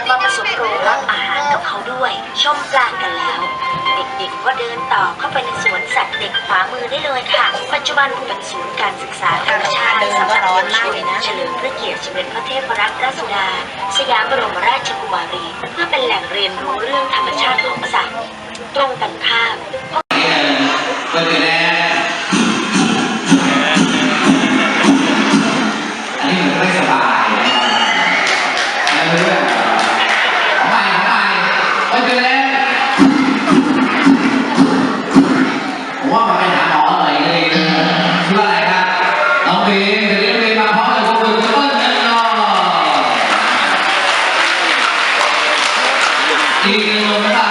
บมาผสมโรงรสอาหารกับเขาด้วย ชมปลากันแล้ว เด็กๆก็เดินต่อเข้าไปในสวนสัตว์เด็กขวามือได้เลยค่ะ ปัจจุบันเป็นศูนย์การศึกษาธรรมชาติสำหรับเยาวชนเฉลิมพระเกียรติสมเด็จพระเทพรัตนราชสุดา สยามบรมราชกุมารี เพื่อเป็นแหล่งเรียนรู้เรื่องธรรมชาติของสัตว์ตรงกันข้าม อีกหนึ่งหนุ่มสา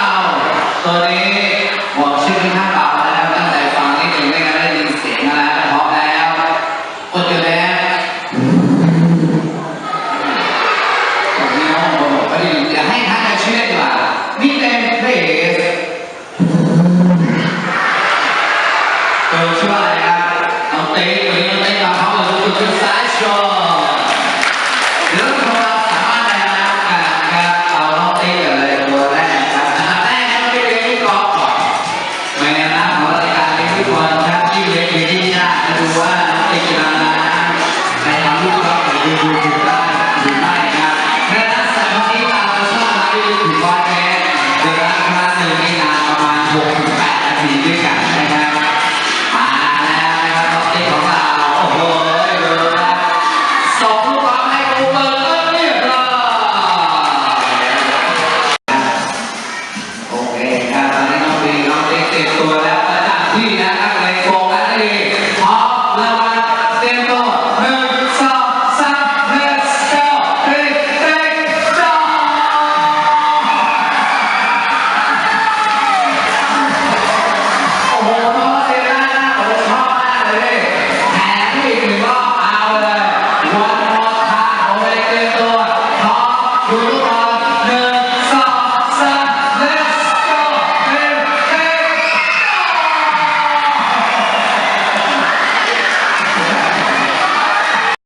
ตัวนี้บอกชื่อค่อนข้างเบานะครับตั้งใจฟังนิดหนึ่งไม่งั้นได้ยินเสียงนะพร้อมแล้วกดอยู่แล้วผมมีห้องบนบอกว่าดีอย่าให้ท่านเชื่อดีกว่านี่เป็นเพลสตัวช่ว่าอะไรครับน้องเต้ตัวนี้น้องเต้มาพร้อมกับคุณคุณสายชน ibu kita